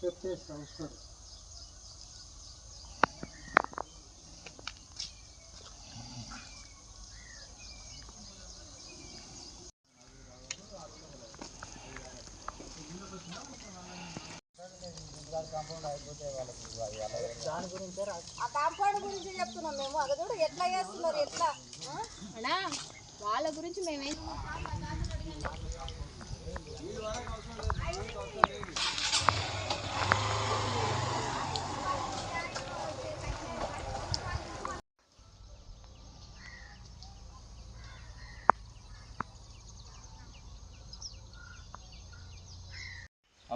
పెట్టేసి అవసరం ఆ కాంపౌండ్ గురించి చెప్తున్నాం మేము. అది కూడా ఎట్లా చేస్తున్నారు ఎట్లా? ఆ? అన్నా వాళ్ళ గురించి మేమేం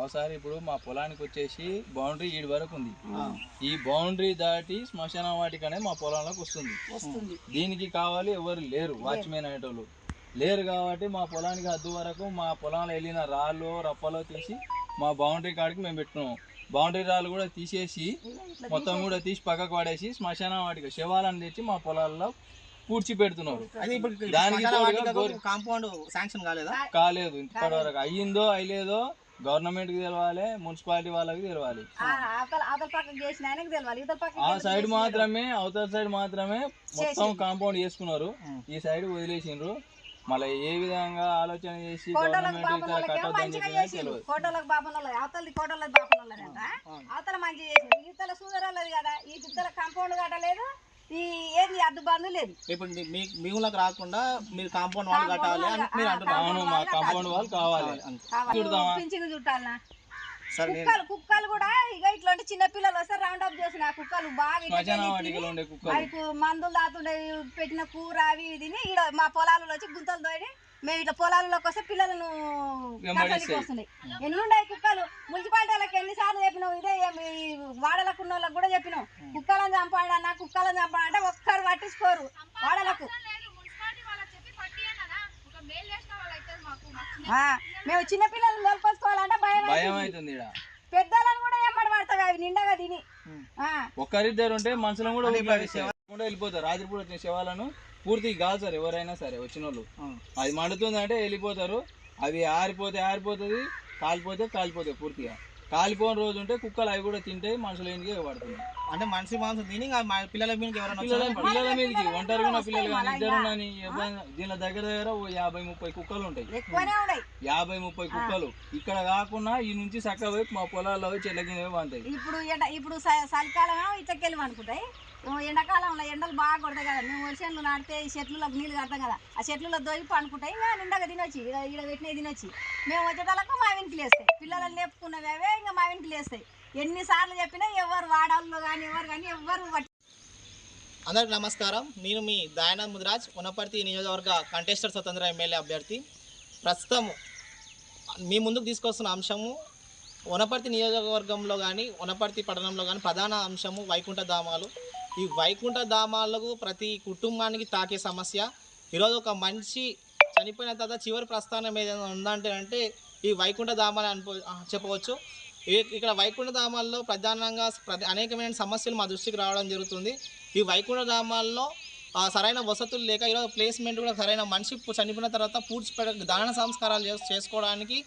ఒకసారి ఇప్పుడు మా పొలానికి వచ్చేసి బౌండరీ ఈడి వరకు ఉంది. ఈ బౌండరీ దాటి శ్మశాన వాటికి అనేది మా పొలంలోకి వస్తుంది. దీనికి కావాలి ఎవరు లేరు వాచ్మెన్ అనేటోళ్ళు. లేరు కాబట్టి మా పొలానికి హద్దు వరకు మా పొలంలో వెళ్ళిన రాళ్ళు రప్పలో తీసి మా బౌండరీ కాడికి మేము పెట్టుకున్నాం బౌండరీ రాళ్ళు కూడా తీసేసి మొత్తం కూడా తీసి పక్కకు పడేసి శ్మశాన వాటికి శవాలను తెచ్చి మా పొలాల్లో పూడ్చి పెడుతున్నారు దానికి కాంపౌండ్ శాంక్షన్ కాలేదా? కాలేదు ఇప్పటి వరకు అయ్యిందో అయ్యలేదో గవర్నమెంట్కి తెలవాలి మున్సిపాలిటీ వాళ్ళకి తెలవాలి. ఆ, సైడ్ మాత్రమే అవతల సైడ్ మాత్రమే మొత్తం కాంపౌండ్ చేసుకున్నారు. ఈ సైడ్ వదిలేసిండ్రు. మళ్ళీ ఏ విధంగా ఆలోచన చేసి కోటలకు గవర్నమెంట్ అవతలది కోటలకు అవతల సూదరాలది కదా ఈ ఇద్దల కాంపౌండ్ కట్టలేదు. ఈ ఏంది అడ్డు బంధు లేదు. ఇప్పుడు మీ- మీ ఊళ్ళకి రాకుండా మీరు కాంపౌండ్ వాల్ కట్టాలి అని మీరు అంటున్నారు. అవును మా కాంపౌండ్ వాళ్ళు కావాలి చూడదామా? పింఛను చుట్టాలనా? సరే నేను కుక్కలు కుక్కలు కూడా ఇక ఇట్లాంటి చిన్న పిల్లలు వస్తే రౌండ్ అప్ చేసిన ఆ కుక్కలు బాగా శ్మశాన వాటికలో ఉండే కుక్కలు. మందులు దాతుండే పెట్టిన కూర అవి ఇవి తిని ఈడ మా పొలాలలో వచ్చి గుంతలు తోడి మేము ఇట్లా పొలాలలోకి వస్తే పిల్లలను వస్తున్నాయి. ఎన్ని ఉన్నాయి కుక్కలు? మున్సిపాలిటీ వాళ్ళకి ఎన్నిసార్లు చెప్పినావు? ఇదే వాడలకు ఉన్న వాళ్ళకి కూడా చెప్పినాం కుక్కలను చంపాడు అన్న కుక్కలను చంపాడు అంటే ఒక్కరు పట్టించుకోరు వాడలకు. ఆ, మేము చిన్న పిల్లల్ని తోలుకొచ్చుకోవాలంటే భయం భయం అవుతుంది. పెద్దలను కూడా ఎంబడి పడతాయి అవి నిండగా తిని. ఒక్కరిద్దరు ఉంటే మనుషులను కూడా. కూడా వెళ్ళిపోతారు. రాత్రిపూట వచ్చిన శవాలను పూర్తిగా కాల్చారు ఎవరైనా సరే వచ్చిన వాళ్ళు అది మండుతుంది అంటే వెళ్ళిపోతారు. అవి ఆరిపోతే ఆరిపోతుంది కాలిపోతే కాలిపోతాయి పూర్తిగా. కాలిపోయిన రోజు ఉంటే కుక్కలు అవి కూడా తింటే మనుషుల ఇంటికి పడుతుంది అంటే మనిషి మాంసం తిని పిల్లల మీద ఎవరైనా పిల్లల మీదకి ఒంటరిగా ఉన్న పిల్లలు కానీ ఇద్దరు కానీ దీని దగ్గర దగ్గర ఓ యాభై ముప్పై కుక్కలు ఉంటాయి. యాభై ముప్పై కుక్కలు. ఇక్కడ కాకుండా ఈ నుంచి చక్క వైపు మా పొలాల్లో కింద పోయి వంతాయి. ఇప్పుడు ఇప్పుడు చలికాలం ఇట్లకెళ్ళి అనుకుంటాయి? ఎండాకాలంలో ఎండలు బాగా కొడతాయి కదా. మేము వర్షన్లు నాటితే ఈ చెట్లలోకి నీళ్ళు కడతాం కదా. ఆ చెట్లలో దొరికి పండుకుంటాయి ఇంకా నిండగా తినొచ్చి. ఈడ పెట్టినవి తినొచ్చి. మేము వచ్చేటలకు మా వెనక్కి వేస్తాయి. పిల్లలను లేపుకున్నవి అవే ఇంకా మా వెనక్కి వేస్తాయి. ఎన్నిసార్లు చెప్పినా ఎవరు వాడాల్లో కానీ ఎవరు కానీ ఎవరు అందరికి నమస్కారం. నేను మీ దయానంద్ ముదిరాజ్ వనపర్తి నియోజకవర్గ కంటెస్టర్ స్వతంత్ర ఎమ్మెల్యే అభ్యర్థి. ప్రస్తుతం మీ ముందుకు తీసుకొస్తున్న అంశము వనపర్తి నియోజకవర్గంలో కానీ వనపర్తి పట్టణంలో కానీ ప్రధాన అంశము వైకుంఠ ధామాలు ఈ వైకుంఠ ధామాలకు ప్రతి కుటుంబానికి తాకే సమస్య. ఈరోజు ఒక మనిషి చనిపోయిన తర్వాత చివరి ప్రస్థానం ఏదైనా ఉందంటే అంటే ఈ వైకుంఠ ధామాలు అనుకో చెప్పవచ్చు. ఇక్కడ వైకుంఠ ధామాల్లో ప్రధానంగా అనేకమైన సమస్యలు మా దృష్టికి రావడం జరుగుతుంది. ఈ వైకుంఠ ధామాల్లో సరైన వసతులు లేక ఈరోజు ప్లేస్మెంట్ కూడా సరైన మనిషి చనిపోయిన తర్వాత పూడ్చిపెట్ట దాన సంస్కారాలు చేసుకోవడానికి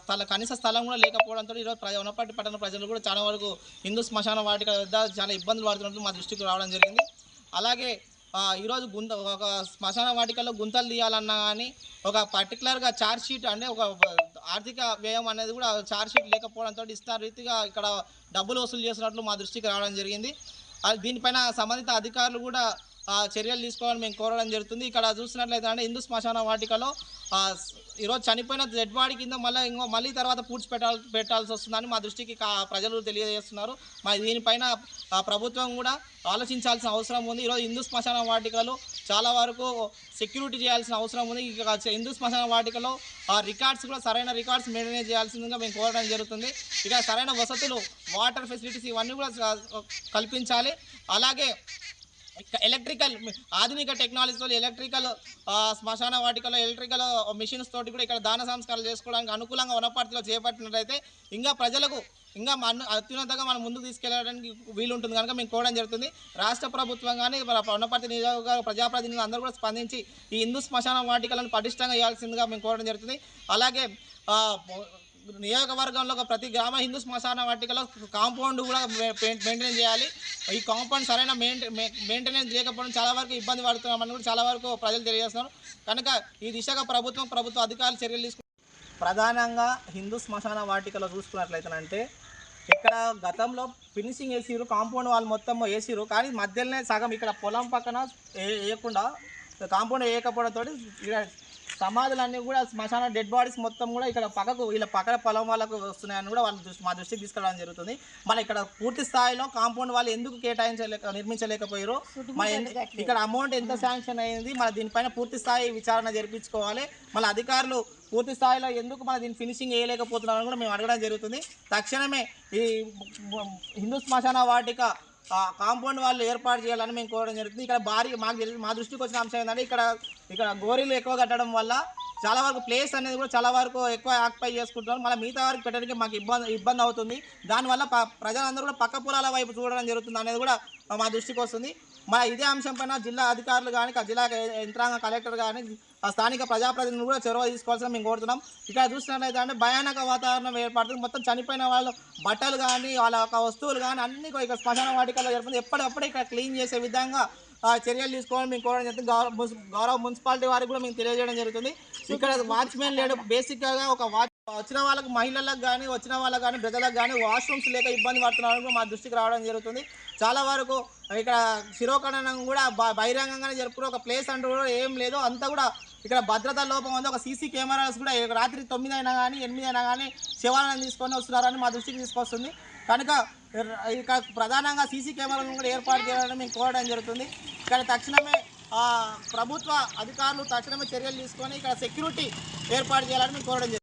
స్థల కనీస స్థలం కూడా లేకపోవడంతో ఈరోజు ప్రజ ఉన్నప్పటి పట్టణ ప్రజలు కూడా చాలా వరకు హిందూ శ్మశాన వాటిక వద్ద చాలా ఇబ్బందులు పడుతున్నట్లు మా దృష్టికి రావడం జరిగింది. అలాగే ఈరోజు గుంత ఒక శ్మశాన వాటికలో గుంతలు తీయాలన్నా కానీ ఒక పర్టికులర్గా చార్జ్ షీట్ అంటే ఒక ఆర్థిక వ్యయం అనేది కూడా చార్జ్ షీట్ లేకపోవడంతో ఇష్ట రీతిగా ఇక్కడ డబ్బులు వసూలు చేసినట్లు మా దృష్టికి రావడం జరిగింది. అది దీనిపైన సంబంధిత అధికారులు కూడా చర్యలు తీసుకోవాలని మేము కోరడం జరుగుతుంది. ఇక్కడ చూసినట్లయితే అంటే హిందూ శ్మశాన వాటికలో ఈరోజు చనిపోయిన డెడ్ బాడీ కింద మళ్ళీ ఇంకో మళ్ళీ తర్వాత పూడ్చి పెట్టాల్ పెట్టాల్సి వస్తుందని మా దృష్టికి ప్రజలు తెలియజేస్తున్నారు. మరి దీనిపైన ప్రభుత్వం కూడా ఆలోచించాల్సిన అవసరం ఉంది. ఈరోజు హిందూ శ్మశాన వాటికలు చాలా వరకు సెక్యూరిటీ చేయాల్సిన అవసరం ఉంది. ఇక హిందూ శ్మశాన వాటికలో ఆ రికార్డ్స్ కూడా సరైన రికార్డ్స్ మెయింటైన్ చేయాల్సిందిగా మేము కోరడం జరుగుతుంది. ఇక సరైన వసతులు వాటర్ ఫెసిలిటీస్ ఇవన్నీ కూడా కల్పించాలి. అలాగే ఎలక్ట్రికల్ ఆధునిక టెక్నాలజీతో ఎలక్ట్రికల్ శ్మశాన వాటికలో ఎలక్ట్రికల్ మిషన్స్ తోటి కూడా ఇక్కడ దాన సంస్కారాలు చేసుకోవడానికి అనుకూలంగా వనపర్తిలో చేపట్టినట్లయితే ఇంకా ప్రజలకు ఇంకా మన అత్యున్నతంగా మనం ముందుకు తీసుకెళ్ళడానికి వీలుంటుంది కనుక మేము కోవడం జరుగుతుంది. రాష్ట్ర ప్రభుత్వం కానీ మన వనపర్తి నియోజకవర్గ ప్రజాప్రతినిధులు అందరూ కూడా స్పందించి ఈ హిందూ శ్మశాన వాటికలను పటిష్టంగా ఇవ్వాల్సిందిగా మేము కోరడం జరుగుతుంది. అలాగే నియోజకవర్గంలో ఒక ప్రతి గ్రామ హిందూ శ్మశాన వాటికలో కాంపౌండ్ కూడా మెయింటైన్ చేయాలి. ఈ కాంపౌండ్ సరైన మెయింటెనెన్స్ లేకపోవడం చాలా వరకు ఇబ్బంది పడుతున్నామని కూడా చాలా వరకు ప్రజలు తెలియజేస్తున్నారు. కనుక ఈ దిశగా ప్రభుత్వం ప్రభుత్వ అధికారులు చర్యలు తీసుకుంటారు ప్రధానంగా హిందూ శ్మశాన వాటికలో చూసుకున్నట్లయితేనంటే ఇక్కడ గతంలో ఫినిషింగ్ వేసిరు కాంపౌండ్ వాళ్ళు మొత్తం వేసిరు కానీ మధ్యలోనే సగం ఇక్కడ పొలం పక్కన వేయకుండా కాంపౌండ్ వేయకపోవడంతో ఇక్కడ సమాధులన్నీ కూడా శ్మశాన డెడ్ బాడీస్ మొత్తం కూడా ఇక్కడ పక్కకు వీళ్ళ పక్కన పొలం వాళ్ళకు వస్తున్నాయని కూడా వాళ్ళ దృష్టి మా దృష్టికి తీసుకురావడం జరుగుతుంది. మన ఇక్కడ పూర్తి స్థాయిలో కాంపౌండ్ వాళ్ళు ఎందుకు కేటాయించలేక నిర్మించలేకపోయారు ఇక్కడ అమౌంట్ ఎంత శాంక్షన్ అయింది మన దీనిపైన పూర్తి స్థాయి విచారణ జరిపించుకోవాలి. మన అధికారులు పూర్తి స్థాయిలో ఎందుకు మన దీన్ని ఫినిషింగ్ వేయలేకపోతున్నారని కూడా మేము అడగడం జరుగుతుంది. తక్షణమే ఈ హిందూ శ్మశాన వాటిక కాంపౌండ్ వాళ్ళు ఏర్పాటు చేయాలని మేము కోరడం జరుగుతుంది. ఇక్కడ భారీ మాకు తెలిసి మా దృష్టికి వచ్చిన అంశం ఏంటంటే ఇక్కడ ఇక్కడ గోరీలు ఎక్కువ కట్టడం వల్ల చాలా వరకు ప్లేస్ అనేది కూడా చాలా వరకు ఎక్కువ ఆక్యుపై చేసుకుంటున్నారు. మళ్ళీ మిగతా వరకు పెట్టడానికి మాకు ఇబ్బంది ఇబ్బంది అవుతుంది. దానివల్ల ప ప్రజలందరూ కూడా పక్క పొలాల వైపు చూడడం జరుగుతుంది అనేది కూడా మా దృష్టికి వస్తుంది. మా ఇదే అంశం పైన జిల్లా అధికారులు కానీ జిల్లా యంత్రాంగ కలెక్టర్ కానీ స్థానిక ప్రజాప్రతినిధులు కూడా చొరవ తీసుకోవాల్సిన మేము కోరుతున్నాం. ఇక్కడ చూసినట్లయితే అంటే భయానక వాతావరణం ఏర్పడుతుంది. మొత్తం చనిపోయిన వాళ్ళు బట్టలు కానీ వాళ్ళ యొక్క వస్తువులు కానీ అన్ని ఇక్కడ శ్మశాన వాటికల్లో ఏర్పడుతుంది ఎప్పటికప్పుడు ఇక్కడ క్లీన్ చేసే విధంగా చర్యలు తీసుకోవాలని మేము కోరడం జరుగుతుంది. గౌరవ గౌరవ మున్సిపాలిటీ వారికి కూడా మేము తెలియజేయడం జరుగుతుంది. ఇక్కడ వాచ్మెన్ లేడు. బేసిక్గా ఒక వాచ్ వచ్చిన వాళ్ళకి మహిళలకు కానీ వచ్చిన వాళ్ళకి కానీ ప్రజలకు కానీ వాష్రూమ్స్ లేక ఇబ్బంది పడుతున్నారని మా దృష్టికి రావడం జరుగుతుంది. చాలా వరకు ఇక్కడ శిరోఖండనం కూడా బ- బహిరంగంగానే జరుపుకునే ఒక ప్లేస్ అంటూ కూడా ఏం లేదు. అంతా కూడా ఇక్కడ భద్రతా లోపం ఉంది. ఒక సీసీ కెమెరాస్ కూడా రాత్రి తొమ్మిది అయినా కానీ ఎనిమిది అయినా కానీ శివాలను తీసుకొని వస్తున్నారని మా దృష్టికి తీసుకొస్తుంది. కనుక ఇక్కడ ప్రధానంగా సీసీ కెమెరాలను కూడా ఏర్పాటు చేయాలని మేము కోరడం జరుగుతుంది. ఇక్కడ తక్షణమే ప్రభుత్వ అధికారులు తక్షణమే చర్యలు తీసుకొని ఇక్కడ సెక్యూరిటీ ఏర్పాటు చేయాలని మేము కోరడం జరుగుతుంది.